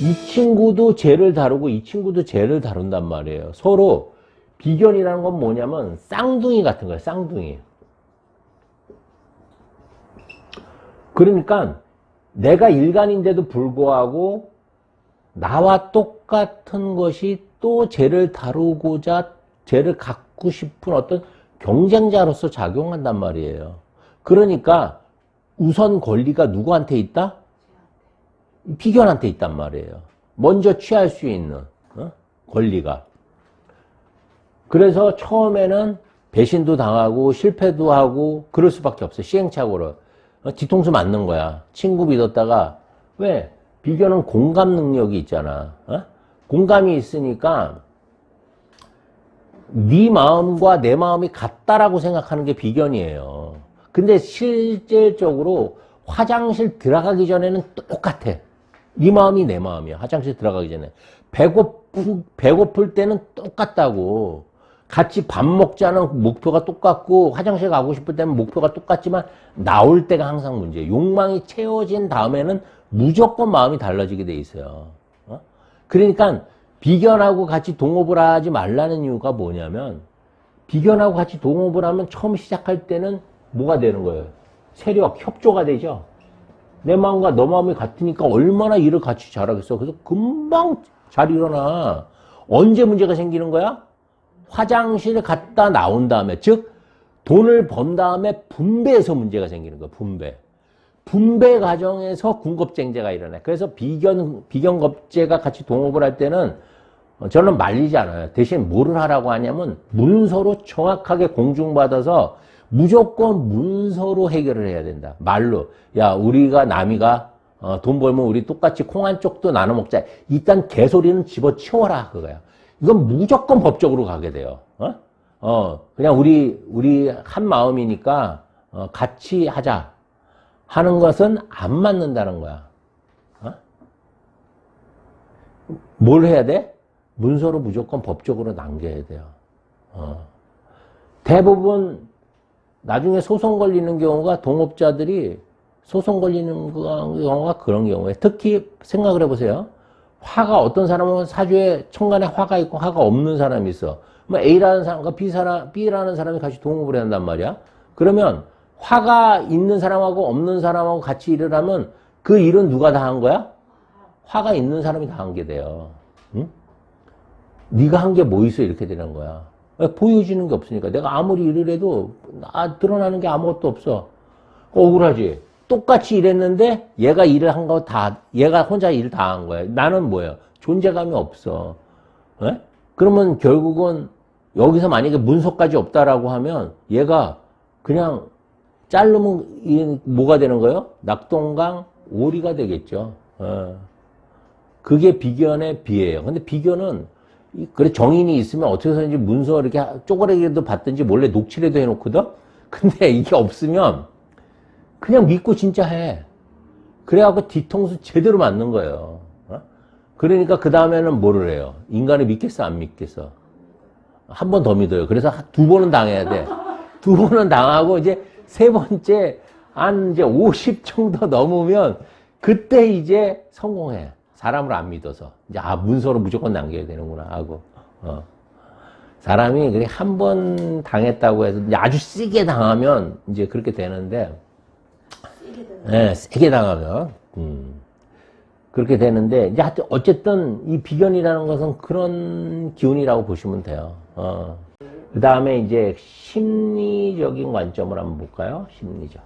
이 친구도 쟤를 다루고 이 친구도 쟤를 다룬단 말이에요. 서로 비견이라는 건 뭐냐면 쌍둥이 같은 거예요. 쌍둥이. 그러니까 내가 일간인데도 불구하고 나와 똑같은 것이 또 쟤를 다루고자 쟤를 갖고 싶은 어떤 경쟁자로서 작용한단 말이에요. 그러니까 우선 권리가 누구한테 있다? 비견한테 있단 말이에요. 먼저 취할 수 있는 어? 권리가. 그래서 처음에는 배신도 당하고 실패도 하고 그럴 수밖에 없어. 시행착오로. 어, 뒤통수 맞는 거야. 친구 믿었다가 왜? 비견은 공감 능력이 있잖아. 어? 공감이 있으니까 네 마음과 내 마음이 같다라고 생각하는 게 비견이에요. 근데 실질적으로 화장실 들어가기 전에는 똑같아. 네 마음이 내 마음이야. 화장실 들어가기 전에. 배고프, 배고플 때는 똑같다고. 같이 밥 먹자는 목표가 똑같고, 화장실 가고 싶을 때는 목표가 똑같지만, 나올 때가 항상 문제예요. 욕망이 채워진 다음에는 무조건 마음이 달라지게 돼 있어요. 어? 그러니까, 비견하고 같이 동업을 하지 말라는 이유가 뭐냐면, 비견하고 같이 동업을 하면 처음 시작할 때는 뭐가 되는 거예요? 세력, 협조가 되죠? 내 마음과 너 마음이 같으니까 얼마나 일을 같이 잘하겠어. 그래서 금방 잘 일어나. 언제 문제가 생기는 거야? 화장실 갔다 나온 다음에, 즉, 돈을 번 다음에 분배해서 문제가 생기는 거야, 분배. 분배 과정에서 군겁쟁제가 일어나. 그래서 비견, 비견겁제가 같이 동업을 할 때는 어, 저는 말리지 않아요. 대신 뭐를 하라고 하냐면 문서로 정확하게 공중받아서 무조건 문서로 해결을 해야 된다. 말로. 야, 우리가 남이가 어, 돈 벌면 우리 똑같이 콩 한 쪽도 나눠 먹자. 일단 개소리는 집어치워라. 그거야. 이건 무조건 법적으로 가게 돼요. 어? 어, 그냥 우리, 우리 한 마음이니까 어, 같이 하자. 하는 것은 안 맞는다는 거야. 어? 뭘 해야 돼? 문서로 무조건 법적으로 남겨야 돼요. 어. 대부분 나중에 소송 걸리는 경우가 동업자들이 소송 걸리는 경우가 그런 경우에 특히 생각을 해보세요. 화가 어떤 사람은 사주에 천간에 화가 있고 화가 없는 사람이 있어. 뭐 A라는 사람과 B 사람, B라는 사람이 같이 동업을 한단 말이야. 그러면 화가 있는 사람하고 없는 사람하고 같이 일을 하면 그 일은 누가 다 한 거야? 화가 있는 사람이 다 한 게 돼요. 응? 네가 한 게 뭐 있어 이렇게 되는 거야. 왜? 보여지는 게 없으니까 내가 아무리 일을 해도 아, 드러나는 게 아무것도 없어. 억울하지. 똑같이 일했는데 얘가 일을 한 거 다 얘가 혼자 일 다 한 거야. 나는 뭐예요? 존재감이 없어. 에? 그러면 결국은 여기서 만약에 문서까지 없다라고 하면 얘가 그냥 자르면 이 뭐가 되는 거예요? 낙동강 오리가 되겠죠. 어. 그게 비견의 비예요. 근데 비견은 이- 그래 정인이 있으면 어떻게 해서든지 문서 이렇게 쪼그라기라도 받든지 몰래 녹취라도 해놓거든. 근데 이게 없으면 그냥 믿고 진짜 해. 그래갖고 뒤통수 제대로 맞는 거예요. 어? 그러니까 그 다음에는 뭐를 해요? 인간을 믿겠어 안 믿겠어? 한 번 더 믿어요. 그래서 한- 두 번은 당해야 돼. 두 번은 당하고 이제 세 번째 한 이제 50 정도 넘으면 그때 이제 성공해. 사람을 안 믿어서. 이제 아, 문서로 무조건 남겨야 되는구나 하고. 어. 사람이 그게 한번 당했다고 해서 아주 세게 당하면 이제 그렇게 되는데 예, 세게 당하면 음. 그렇게 되는데 이제 하여튼 어쨌든 이 비견이라는 것은 그런 기운이라고 보시면 돼요. 어. 그 다음에 이제 심리적인 관점을 한번 볼까요? 심리적.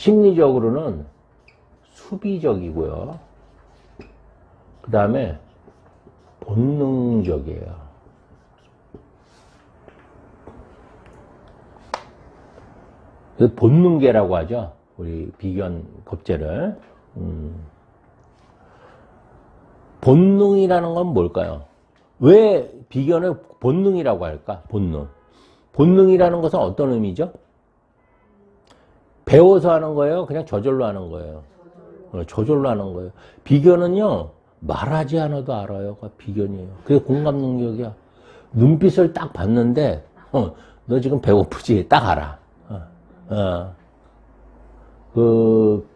심리적으로는 수비적이고요. 그 다음에 본능적이에요. 그 본능계라고 하죠. 우리 비견 겁제를. 음. 본능이라는 건 뭘까요? 왜 비견을 본능이라고 할까? 본능. 본능이라는 것은 어떤 의미죠? 배워서 하는 거예요? 그냥 저절로 하는 거예요? 어, 저절로 하는 거예요. 비견은요, 말하지 않아도 알아요. 그 비견이에요. 그게 공감 능력이야. 눈빛을 딱 봤는데, 어, 너 지금 배고프지? 딱 알아. 어, 어. 그,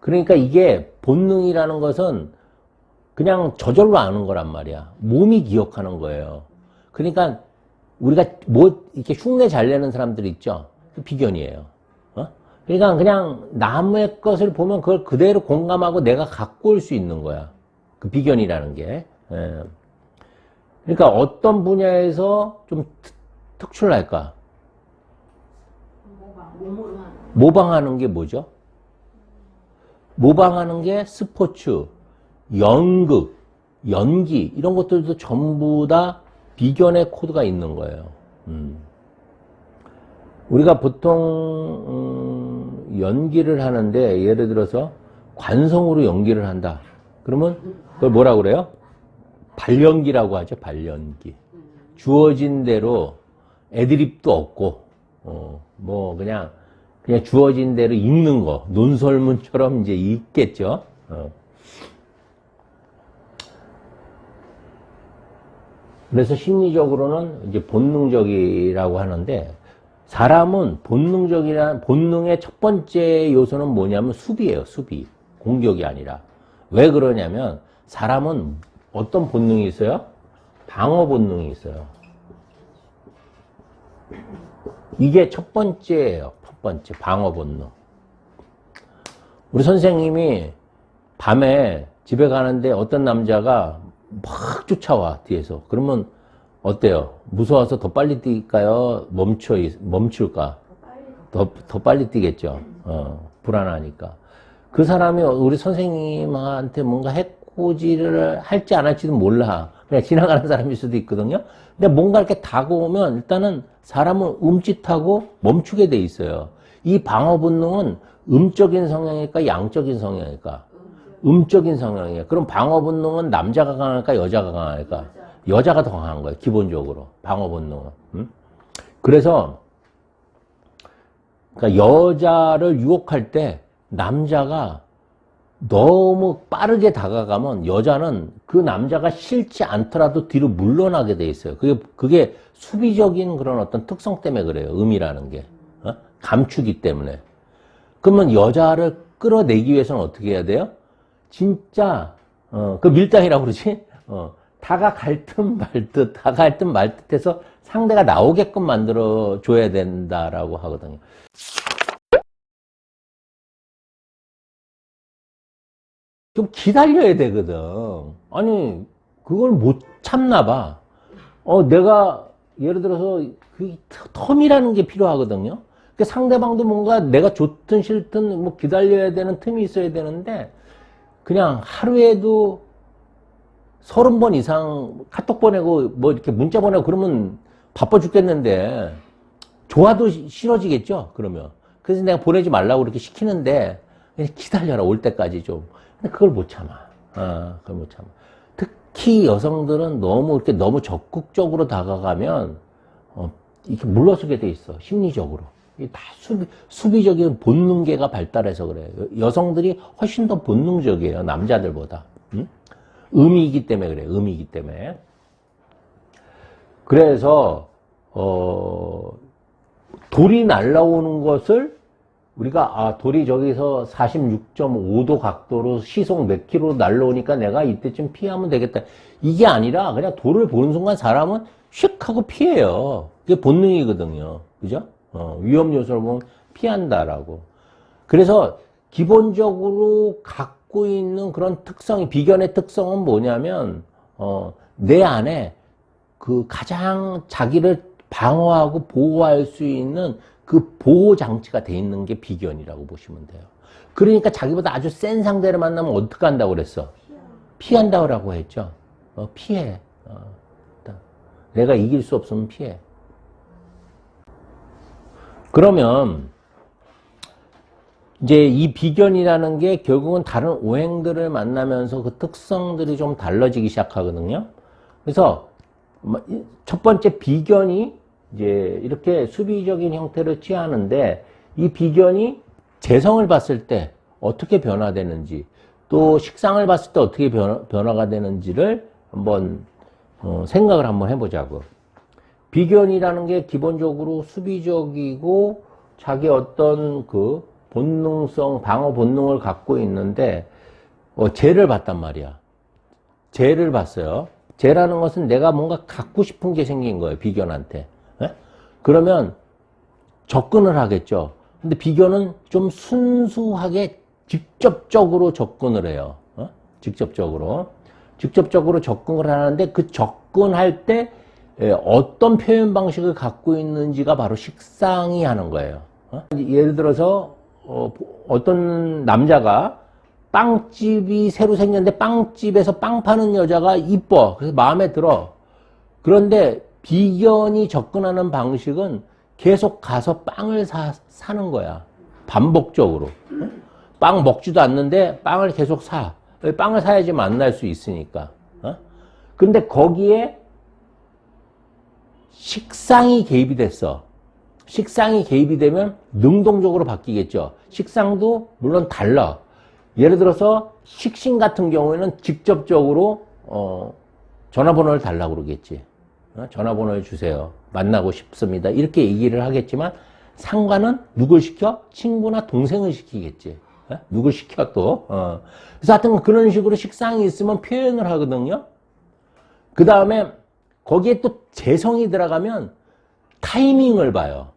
그러니까 이게 본능이라는 것은 그냥 저절로 아는 거란 말이야. 몸이 기억하는 거예요. 그러니까 우리가 뭐 이렇게 흉내 잘 내는 사람들 있죠. 그 비견이에요. 어? 그러니까 그냥 남의 것을 보면 그걸 그대로 공감하고 내가 갖고 올 수 있는 거야. 그 비견이라는 게. 예. 그러니까 어떤 분야에서 좀 특- 특출날까? 하는 모방하는 게 뭐죠? 모방하는 게 스포츠, 연극, 연기 이런 것들도 전부 다 비견의 코드가 있는 거예요. 음. 우리가 보통 음, 연기를 하는데 예를 들어서 관성으로 연기를 한다. 그러면 그걸 뭐라 그래요? 발연기라고 하죠. 발연기. 주어진 대로 애드립도 없고 어, 뭐 그냥 그냥 주어진 대로 읽는 거 논설문처럼 이제 읽겠죠. 어. 그래서 심리적으로는 이제 본능적이라고 하는데 사람은 본능적이란 본능의 첫 번째 요소는 뭐냐면 수비예요. 수비. 공격이 아니라. 왜 그러냐면 사람은 어떤 본능이 있어요? 방어 본능이 있어요. 이게 첫 번째예요. 첫 번째 방어 본능. 우리 선생님이 밤에 집에 가는데 어떤 남자가 막 쫓아와 뒤에서 그러면 어때요? 무서워서 더 빨리 뛸까요? 멈춰 멈출까? 더 더 빨리 뛰겠죠. 어, 불안하니까. 그 사람이 우리 선생님한테 뭔가 해코지를 할지 안 할지도 몰라. 그냥 지나가는 사람일 수도 있거든요. 근데 뭔가 이렇게 다가오면 일단은 사람은 움찔하고 멈추게 돼 있어요. 이 방어 본능은 음적인 성향일까, 양적인 성향일까? 음적인 성향이에요. 그럼 방어 본능은 남자가 강할까, 여자가 강할까? 여자가 더 강한 거예요. 기본적으로 방어 본능은. 음? 그래서 그러니까 여자를 유혹할 때 남자가 너무 빠르게 다가가면 여자는 그 남자가 싫지 않더라도 뒤로 물러나게 돼 있어요. 그게 그게 수비적인 그런 어떤 특성 때문에 그래요. 음이라는 게 어? 감추기 때문에. 그러면 여자를 끌어내기 위해서는 어떻게 해야 돼요? 진짜 어, 그 밀당이라고 그러지? 어, 다가갈 듯 말 듯, 다가갈 듯 말 듯 해서 상대가 나오게끔 만들어 줘야 된다라고 하거든요. 좀 기다려야 되거든. 아니, 그걸 못 참나 봐. 어, 내가, 예를 들어서, 그 텀이라는 게 필요하거든요. 그 상대방도 뭔가 내가 좋든 싫든 뭐 기다려야 되는 틈이 있어야 되는데, 그냥 하루에도 서른 번 이상 카톡 보내고 뭐 이렇게 문자 보내고 그러면 바빠 죽겠는데, 좋아도 시- 싫어지겠죠? 그러면. 그래서 내가 보내지 말라고 그렇게 시키는데, 기다려라, 올 때까지 좀. 근데 그걸 못 참아. 아, 그걸 못 참아. 특히 여성들은 너무 이렇게 너무 적극적으로 다가가면, 어, 이렇게 물러서게 돼 있어. 심리적으로. 이게 다 수비, 수비적인 본능계가 발달해서 그래요. 여- 여성들이 훨씬 더 본능적이에요. 남자들보다. 응? 음이기 때문에 그래요. 음이기 때문에. 그래서, 어, 돌이 날라오는 것을 우리가 아 돌이 저기서 46.5도 각도로 시속 몇 킬로 날라오니까 내가 이때쯤 피하면 되겠다. 이게 아니라 그냥 돌을 보는 순간 사람은 휙 하고 피해요. 그게 본능이거든요. 그죠? 어, 위험 요소를 보면 피한다라고. 그래서 기본적으로 갖고 있는 그런 특성이 비견의 특성은 뭐냐면 어, 내 안에 그 가장 자기를 방어하고 보호할 수 있는 그 보호 장치가 돼 있는 게 비견이라고 보시면 돼요. 그러니까 자기보다 아주 센 상대를 만나면 어떻게 한다고 그랬어? 피한다고 했죠. 어, 피해. 어, 내가 이길 수 없으면 피해. 그러면 이제 이 비견이라는 게 결국은 다른 오행들을 만나면서 그 특성들이 좀 달라지기 시작하거든요. 그래서 뭐첫 번째 비견이 이제 이렇게 수비적인 형태를 취하는데 이 비견이 재성을 봤을 때 어떻게 변화되는지 또 식상을 봤을 때 어떻게 변화, 변화가 되는지를 한번 어, 생각을 한번 해보자고. 비견이라는 게 기본적으로 수비적이고 자기 어떤 그 본능성, 방어 본능을 갖고 있는데, 어, 죄를 봤단 말이야. 죄를 봤어요. 죄라는 것은 내가 뭔가 갖고 싶은 게 생긴 거예요, 비견한테. 예? 그러면 접근을 하겠죠. 근데 비견은 좀 순수하게 직접적으로 접근을 해요. 어? 직접적으로. 직접적으로 접근을 하는데 그 접근할 때 예, 어떤 표현 방식을 갖고 있는지가 바로 식상이 하는 거예요. 어? 예를 들어서 어, 어떤 남자가 빵집이 새로 생겼는데 빵집에서 빵 파는 여자가 이뻐. 그래서 마음에 들어. 그런데 비견이 접근하는 방식은 계속 가서 빵을 사, 사는 거야. 반복적으로. 어? 빵 먹지도 않는데 빵을 계속 사. 빵을 사야지 만날 수 있으니까. 어? 근데 거기에 식상이 개입이 됐어. 식상이 개입이 되면 능동적으로 바뀌겠죠. 식상도 물론 달라. 예를 들어서 식신 같은 경우에는 직접적으로 어, 전화번호를 달라고 그러겠지. 어? 전화번호를 주세요. 만나고 싶습니다. 이렇게 얘기를 하겠지만 상관은 누굴 시켜? 친구나 동생을 시키겠지. 어? 누굴 시켜 또. 어. 그래서 하여튼 그런 식으로 식상이 있으면 표현을 하거든요. 그 다음에 거기에 또 재성이 들어가면 타이밍을 봐요.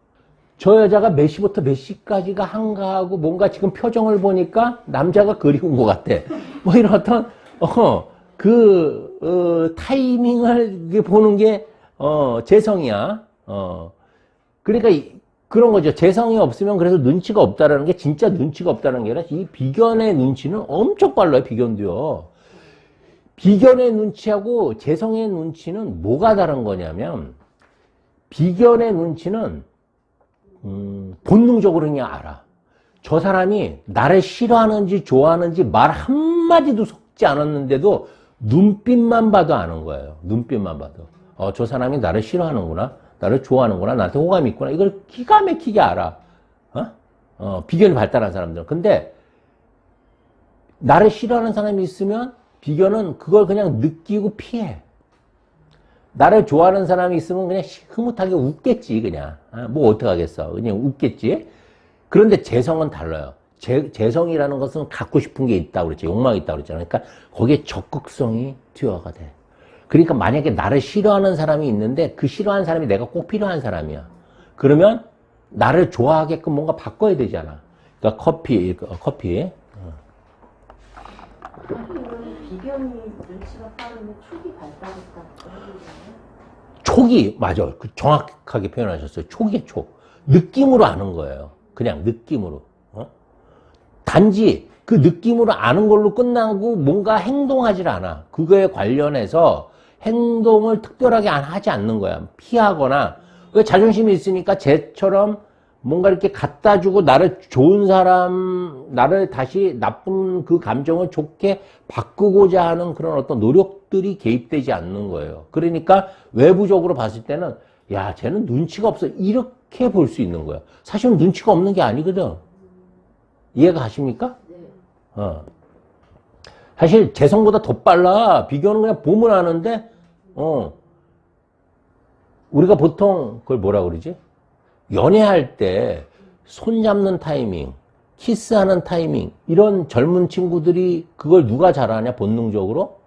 저 여자가 몇 시부터 몇 시까지가 한가하고 뭔가 지금 표정을 보니까 남자가 그리운 것 같아. 뭐 이런 어떤, 어, 그, 어, 타이밍을 보는 게, 어, 재성이야. 어. 그러니까 이- 그런 거죠. 재성이 없으면 그래서 눈치가 없다라는 게 진짜 눈치가 없다는 게 아니라 이 비견의 눈치는 엄청 빨라요. 비견도요. 비견의 눈치하고 재성의 눈치는 뭐가 다른 거냐면 비견의 눈치는 음, 본능적으로 그냥 알아. 저 사람이 나를 싫어하는지 좋아하는지 말 한마디도 섞지 않았는데도 눈빛만 봐도 아는 거예요. 눈빛만 봐도. 어, 저 사람이 나를 싫어하는구나. 나를 좋아하는구나. 나한테 호감이 있구나. 이걸 기가 막히게 알아. 어? 어, 비견이 발달한 사람들은. 근데 나를 싫어하는 사람이 있으면 비견은 그걸 그냥 느끼고 피해. 나를 좋아하는 사람이 있으면 그냥 흐뭇하게 웃겠지, 그냥. 아, 뭐 어떡하겠어. 그냥 웃겠지. 그런데 재성은 달라요. 재, 재성이라는 것은 갖고 싶은 게 있다고 그랬지. 욕망이 있다고 그랬잖아요. 그러니까 거기에 적극성이 투여가 돼. 그러니까 만약에 나를 싫어하는 사람이 있는데 그 싫어하는 사람이 내가 꼭 필요한 사람이야. 그러면 나를 좋아하게끔 뭔가 바꿔야 되잖아. 그러니까 커피, 어, 커피. 하 비견이 눈치가 빠르면 촉이 발달했다고 그러거든요. 촉이 맞아. 그 정확하게 표현하셨어요. 촉이에 촉. 느낌으로 아는 거예요. 그냥 느낌으로. 어? 단지 그 느낌으로 아는 걸로 끝나고 뭔가 행동하질 않아. 그거에 관련해서 행동을 특별하게 안 하지 않는 거야. 피하거나 왜 자존심이 있으니까 쟤처럼 뭔가 이렇게 갖다 주고 나를 좋은 사람, 나를 다시 나쁜 그 감정을 좋게 바꾸고자 하는 그런 어떤 노력들이 개입되지 않는 거예요. 그러니까 외부적으로 봤을 때는 야, 쟤는 눈치가 없어. 이렇게 볼 수 있는 거야. 사실은 눈치가 없는 게 아니거든. 이해가 가십니까? 네. 어. 사실 재성보다 더 빨라. 비교는 그냥 보면 아는데, 어. 우리가 보통 그걸 뭐라 그러지? 연애할 때 손잡는 타이밍, 키스하는 타이밍, 이런 젊은 친구들이 그걸 누가 잘하냐, 본능적으로?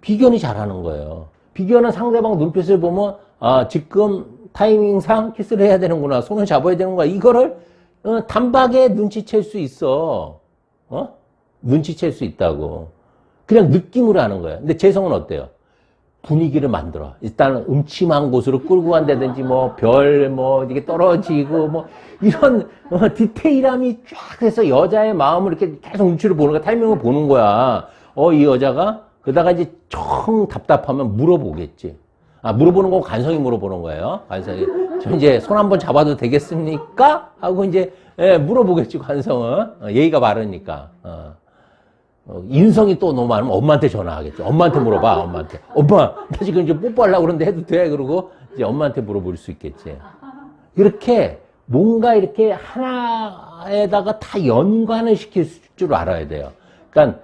비견이 잘하는 거예요. 비견은 상대방 눈빛을 보면, 아, 지금 타이밍상 키스를 해야 되는구나, 손을 잡아야 되는구나, 이거를 어, 단박에 눈치챌 수 있어. 어? 눈치챌 수 있다고. 그냥 느낌으로 하는 거야. 근데 재성은 어때요? 분위기를 만들어. 일단 음침한 곳으로 끌고 간다든지 뭐별뭐 이게 떨어지고 뭐 이런 어, 디테일함이 쫙 해서 여자의 마음을 이렇게 계속 눈치를 보는 거야. 타이밍을 보는 거야. 어, 이 여자가 그러다가 이제 청 답답하면 물어보겠지. 아, 물어보는 건 간성이 물어보는 거예요. 간성이. 저 이제 손 한번 잡아도 되겠습니까? 하고 이제 예, 물어보겠지, 간성은. 어, 예의가 바르니까. 어. 어, 인성이 또 너무 많으면 엄마한테 전화하겠죠. 엄마한테 물어봐, 엄마한테. 엄마, 나 지금 이제 뽀뽀하려고 그러는데 해도 돼? 그러고 이제 엄마한테 물어볼 수 있겠지. 이렇게 뭔가 이렇게 하나에다가 다 연관을 시킬 줄 알아야 돼요. 그러니까,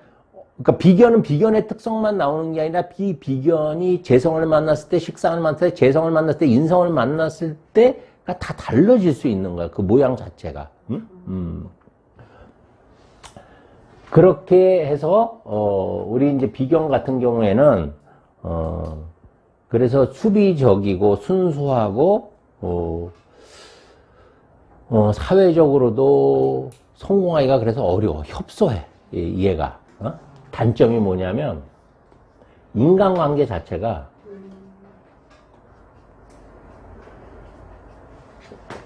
그러니까 비견은 비견의 특성만 나오는 게 아니라 비 비견이 재성을 만났을 때, 식상을 만났을 때, 재성을 만났을 때, 인성을 만났을 때 그러니까 다 달라질 수 있는 거야. 그 모양 자체가. 응? 음. 그렇게 해서 어, 우리 이제 비경 같은 경우에는 어, 그래서 수비적이고 순수하고 어, 어, 사회적으로도 성공하기가 그래서 어려워. 협소해. 이- 얘가. 어? 단점이 뭐냐면 인간관계 자체가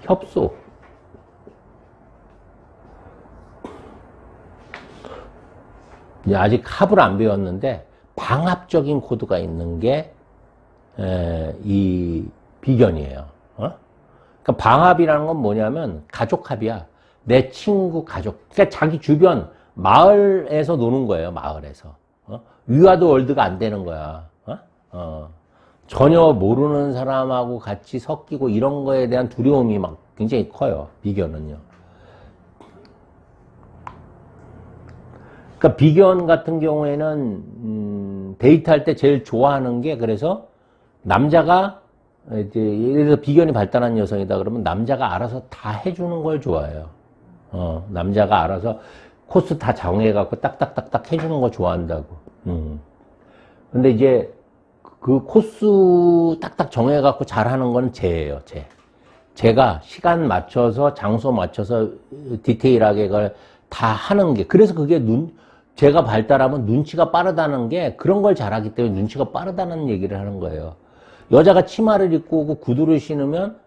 협소. 이제 아직 합을 안 배웠는데 방합적인 코드가 있는 게 이 비견이에요. 어? 그러니까 방합이라는 건 뭐냐면 가족합이야. 내 친구 가족. 그러니까 자기 주변 마을에서 노는 거예요. 마을에서. 어? 위와도 월드가 안 되는 거야. 어? 어. 전혀 모르는 사람하고 같이 섞이고 이런 거에 대한 두려움이 막 굉장히 커요. 비견은요. 그러니까 비견 같은 경우에는 음, 데이트할 때 제일 좋아하는 게 그래서 남자가 이제 예를 들어 비견이 발달한 여성이다 그러면 남자가 알아서 다 해주는 걸 좋아해요. 어, 남자가 알아서 코스 다 정해갖고 딱딱딱딱 해주는 거 좋아한다고. 음. 근데 이제 그 코스 딱딱 정해갖고 잘하는 건 쟤예요, 쟤. 제가 시간 맞춰서 장소 맞춰서 디테일하게 그걸 다 하는 게 그래서 그게 눈 제가 발달하면 눈치가 빠르다는 게 그런 걸 잘하기 때문에 눈치가 빠르다는 얘기를 하는 거예요. 여자가 치마를 입고 오고 구두를 신으면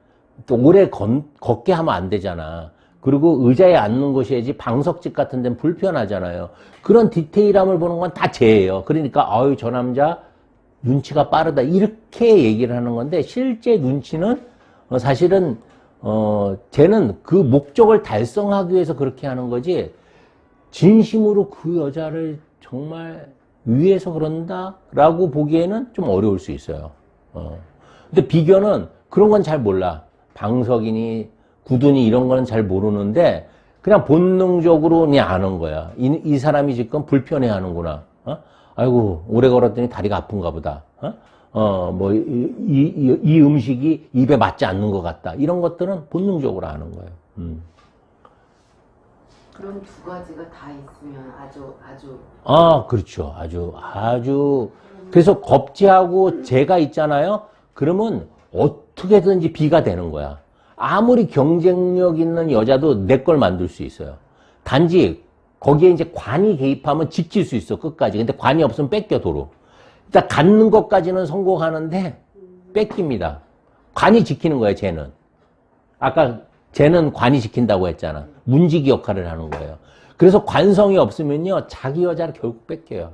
또 오래 건- 걷게 하면 안 되잖아. 그리고 의자에 앉는 곳이야지 방석집 같은 데는 불편하잖아요. 그런 디테일함을 보는 건다 쟤예요. 그러니까 아유 저 남자 눈치가 빠르다 이렇게 얘기를 하는 건데 실제 눈치는 어, 사실은 어 쟤는 그 목적을 달성하기 위해서 그렇게 하는 거지 진심으로 그 여자를 정말 위해서 그런다라고 보기에는 좀 어려울 수 있어요. 어. 근데 비견은 그런 건 잘 몰라. 방석이니 구두니 이런 거는 잘 모르는데 그냥 본능적으로 그냥 아는 거야. 이, 이 사람이 지금 불편해 하는구나. 어? 아이고, 오래 걸었더니 다리가 아픈가 보다. 어? 어, 뭐, 이, 이, 이- 이 음식이 입에 맞지 않는 것 같다. 이런 것들은 본능적으로 아는 거예요. 음. 그런 두 가지가 다 있으면 아주 아주 아, 그렇죠. 아주, 아주. 그래서 겁지하고 재가 있잖아요. 그러면 어떻게든지 비가 되는 거야. 아무리 경쟁력 있는 여자도 내 걸 만들 수 있어요. 단지 거기에 이제 관이 개입하면 지킬 수 있어, 끝까지. 근데 관이 없으면 뺏겨, 도로. 일단 갖는 것까지는 성공하는데 뺏깁니다. 관이 지키는 거예요, 쟤는. 아까 쟤는 관이 지킨다고 했잖아. 문지기 역할을 하는 거예요. 그래서 관성이 없으면요, 자기 여자를 결국 뺏겨요.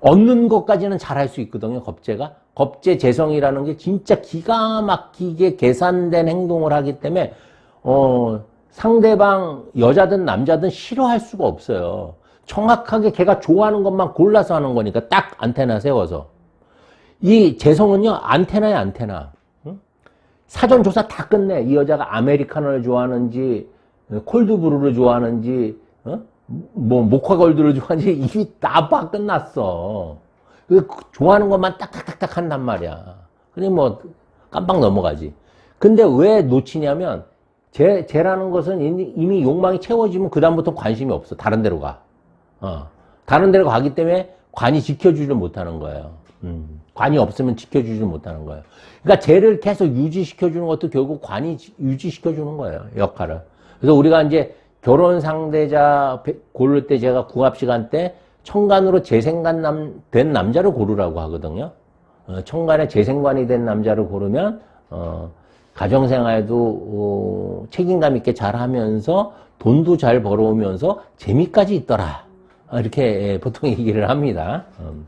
얻는 것까지는 잘할 수 있거든요, 겁재가. 겁재 재성이라는 게 진짜 기가 막히게 계산된 행동을 하기 때문에, 어, 상대방, 여자든 남자든 싫어할 수가 없어요. 정확하게 걔가 좋아하는 것만 골라서 하는 거니까 딱 안테나 세워서. 이 재성은요, 안테나야, 안테나. 응? 사전 조사 다 끝내. 이 여자가 아메리카노를 좋아하는지, 콜드브루를 좋아하는지, 어? 뭐, 모카골드를 좋아하는지, 이미 다봐 끝났어. 그 좋아하는 것만 딱딱딱딱 한단 말이야. 그냥 뭐, 깜빡 넘어가지. 근데 왜 놓치냐면, 쟤, 쟤라는 것은 이미, 욕망이 채워지면 그 다음부터 관심이 없어. 다른 데로 가. 어. 다른 데로 가기 때문에 관이 지켜주지를 못하는 거예요. 음. 관이 없으면 지켜주지 못하는 거예요. 그러니까 쟤를 계속 유지시켜주는 것도 결국 관이 지- 유지시켜주는 거예요. 역할을. 그래서 우리가 이제 결혼 상대자 배- 고를 때 제가 궁합 시간 때 청간으로 재생관 남, 된 남자를 고르라고 하거든요. 어, 청간에 재생관이 된 남자를 고르면, 어, 가정생활도, 어, 책임감 있게 잘 하면서 돈도 잘 벌어오면서 재미까지 있더라. 어, 이렇게 예, 보통 얘기를 합니다. 음.